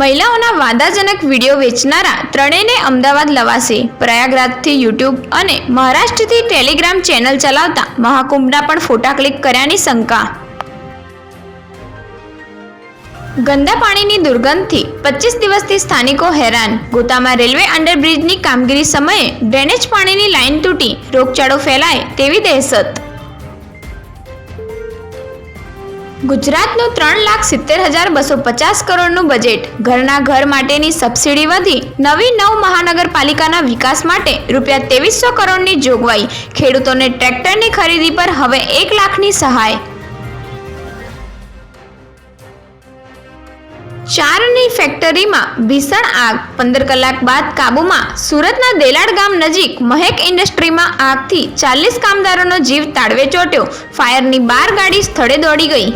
મહિલાઓના વાદાજનક વીડિયો વેચનારા ત્રણેયને અમદાવાદ લવાશે. પ્રયાગરાજથી યુટ્યુબ અને મહારાષ્ટ્રથી ટેલિગ્રામ ચેનલ ચલાવતા મહાકુંભના પણ ફોટા ક્લિક કર્યાની શંકા. ગંદા પાણીની દુર્ગંધથી પચીસ દિવસથી સ્થાનિકો હેરાન. ગોતામાં રેલવે અંડરબ્રિજની કામગીરી સમયે ડ્રેનેજ પાણીની લાઇન તૂટી રોગચાળો ફેલાય તેવી દહેશત. ગુજરાતનું ત્રણ લાખ સિત્તેર હજાર બસો પચાસ કરોડનું બજેટ ઘરના ઘર માટેની સબસિડી વધી નવી નવ મહાનગરપાલિકાના વિકાસ માટે રૂપિયા ત્રેવીસો કરોડની જોગવાઈ. ખેડૂતોને ટ્રેક્ટરની ખરીદી પર હવે એક લાખની સહાય. ચારની ફેક્ટરીમાં ભીષણ આગ. પંદર કલાક બાદ કાબૂમાં સુરતના દેલાડ ગામ નજીક મહેક ઇન્ડસ્ટ્રીમાં આગથી ચાલીસ કામદારોનો જીવ તાળવે ચોટ્યો. ફાયરની બાર ગાડી સ્થળે દોડી ગઈ.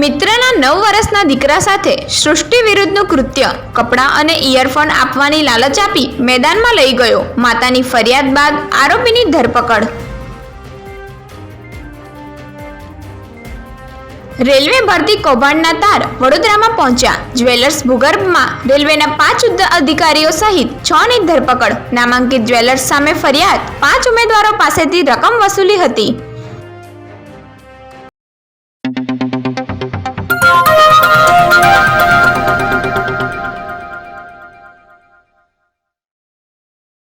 મિત્રના નવ વર્ષના દીકરા સાથે સૃષ્ટિ વિરુદ્ધનું કૃત્ય, કપડાં અને ઇયરફોન આપવાની લાલચ આપી મેદાનમાં લઈ ગયો. માતાની ફરિયાદ બાદ આરોપીની ધરપકડ. રેલવે ભરતી કૌભાંડના તાર વડોદરામાં પહોંચ્યા. જ્વેલર્સ ભૂગર્ભમાં રેલવેના પાંચ અધિકારીઓ સહિત છ ની ધરપકડ. નામાંકિત જ્વેલર્સ સામે ફરિયાદ, પાંચ ઉમેદવારો પાસેથી રકમ વસૂલી હતી.